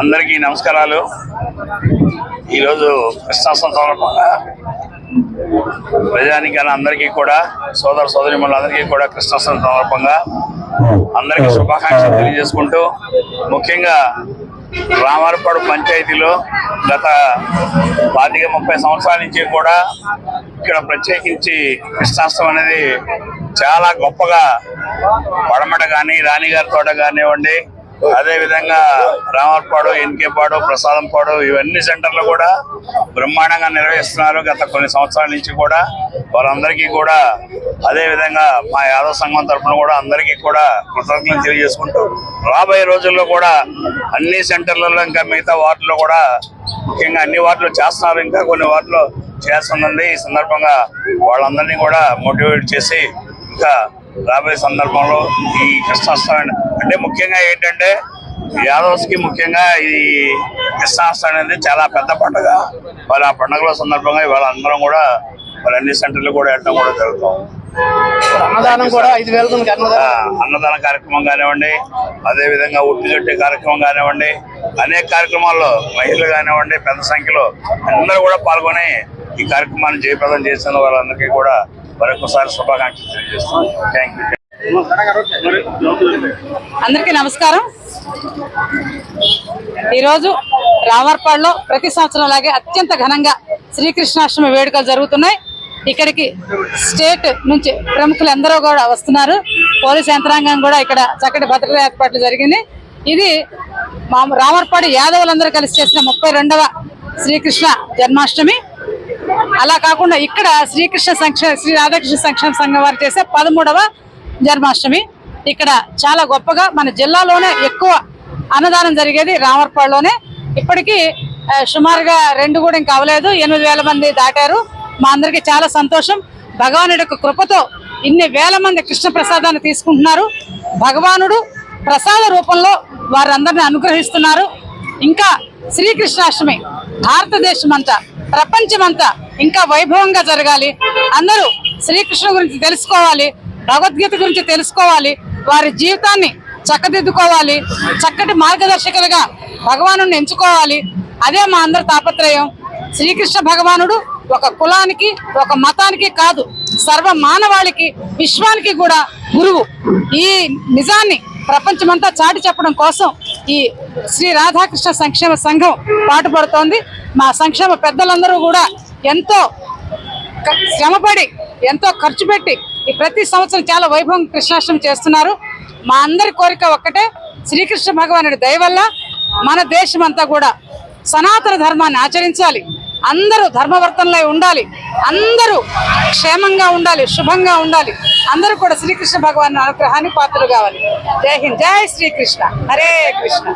అందరికీ నమస్కారాలు. ఈరోజు కృష్ణా సందర్భంగా ప్రజానికాన్ని అందరికీ కూడా సోదర సోదరి అందరికీ కూడా కృష్ణ సందర్భంగా అందరికీ శుభాకాంక్షలు తెలియజేసుకుంటూ ముఖ్యంగా రామారపాడు పంచాయతీలో గత పాతిక ముప్పై సంవత్సరాల నుంచి కూడా ఇక్కడ ప్రత్యేకించి కృష్ణాష్టం అనేది చాలా గొప్పగా పడమట కానీ రాణిగారి తోట కానివ్వండి అదే విధంగా రామర్పాడు ఎన్కేపాడు ప్రసాదంపాడు ఇవన్నీ సెంటర్లు కూడా బ్రహ్మాండంగా నిర్వహిస్తున్నారు గత కొన్ని సంవత్సరాల నుంచి కూడా. వారందరికీ కూడా అదే విధంగా మా యాదవ సంఘం తరఫున కూడా అందరికీ కూడా కృతజ్ఞతలు తెలియజేసుకుంటూ రాబోయే రోజుల్లో కూడా అన్ని సెంటర్లలో ఇంకా మిగతా వార్డులో కూడా ముఖ్యంగా అన్ని వార్డులు చేస్తున్నారు. ఇంకా కొన్ని వార్డులు చేస్తుందండి. ఈ సందర్భంగా వాళ్ళందరినీ కూడా మోటివేట్ చేసి ఇంకా రాబోయే సందర్భంలో ఈ కృష్ణాష్టమి అంటే ముఖ్యంగా ఏంటంటే యాదవ్స్కి ముఖ్యంగా ఈ కృష్ణాష్టమి అనేది చాలా పెద్ద పండుగ. మరి ఆ పండుగల సందర్భంగా ఇవాళ అందరం కూడా మరి అన్ని సెంటర్లు కూడా వెళ్ళడం కూడా జరుగుతాం. అన్నదానం కూడా ఐదు వేల అన్నదానం. కార్యక్రమం కానివ్వండి అదే విధంగా ఉట్టి కట్టే కార్యక్రమం కానివ్వండి అనేక కార్యక్రమాల్లో మహిళలు కానివ్వండి పెద్ద సంఖ్యలో అందరూ కూడా పాల్గొని ఈ కార్యక్రమాన్ని జయప్రదం చేసిన వాళ్ళందరికీ కూడా మరొకసారి శుభాకాంక్షలు తెలియజేస్తున్నాం థ్యాంక్ యూ అందరికీ నమస్కారం. ఈరోజు రామర్పాడులో ప్రతి సంవత్సరం లాగే అత్యంత ఘనంగా శ్రీకృష్ణాష్టమి వేడుకలు జరుగుతున్నాయి. ఇక్కడికి స్టేట్ నుంచి ప్రముఖులు ఎందరో కూడా వస్తున్నారు. పోలీస్ యంత్రాంగం కూడా ఇక్కడ చక్కటి భద్రతా ఏర్పాట్లు జరిగింది. ఇది మా రామర్పాడు యాదవులందరూ కలిసి చేసిన ముప్పై రెండవ శ్రీకృష్ణ జన్మాష్టమి. అలా కాకుండా ఇక్కడ శ్రీకృష్ణ సంక్షేమ శ్రీ రాధాకృష్ణ సంక్షేమ సంఘం వారు చేసే పదమూడవ జన్మాష్టమి. ఇక్కడ చాలా గొప్పగా మన జిల్లాలోనే ఎక్కువ అన్నదానం జరిగేది రామర్పాడులోనే. ఇప్పటికీ సుమారుగా రెండు కూడా ఇంకా అవలేదు ఎనిమిది వేల మంది దాటారు. మా అందరికీ చాలా సంతోషం. భగవానుడి యొక్క కృపతో ఇన్ని వేల మంది కృష్ణ ప్రసాదాన్ని తీసుకుంటున్నారు. భగవానుడు ప్రసాద రూపంలో వారందరిని అనుగ్రహిస్తున్నారు. ఇంకా శ్రీకృష్ణాష్టమి భారతదేశం అంతా ప్రపంచమంతా ఇంకా వైభవంగా జరగాలి. అందరూ శ్రీకృష్ణ గురించి తెలుసుకోవాలి భగవద్గీత గురించి తెలుసుకోవాలి వారి జీవితాన్ని చక్కదిద్దుకోవాలి చక్కటి మార్గదర్శకులుగా భగవాను ఎంచుకోవాలి. అదే మా అందరి తాపత్రయం. శ్రీకృష్ణ భగవానుడు ఒక కులానికి ఒక మతానికి కాదు సర్వ మానవాళికి విశ్వానికి కూడా గురువు. ఈ నిజాన్ని ప్రపంచమంతా చాటి చెప్పడం కోసం ఈ శ్రీ రాధాకృష్ణ సంక్షేమ సంఘం పాటుపడుతోంది. మా సంక్షేమ పెద్దలందరూ కూడా ఎంతో శ్రమపడి ఎంతో ఖర్చు పెట్టి ఈ ప్రతి సంవత్సరం చాలా వైభవం కృష్ణాష్టమి చేస్తున్నారు. మా అందరి కోరిక ఒక్కటే శ్రీకృష్ణ భగవానుడి దయ వల్ల మన దేశం అంతా కూడా సనాతన ధర్మాన్ని ఆచరించాలి. అందరూ ధర్మవర్తనలో ఉండాలి. అందరూ క్షేమంగా ఉండాలి శుభంగా ఉండాలి. అందరూ కూడా శ్రీకృష్ణ భగవాన్ అనుగ్రహాన్ని పాత్రలు కావాలి. జై హింద్. జై శ్రీకృష్ణ. హరే కృష్ణ.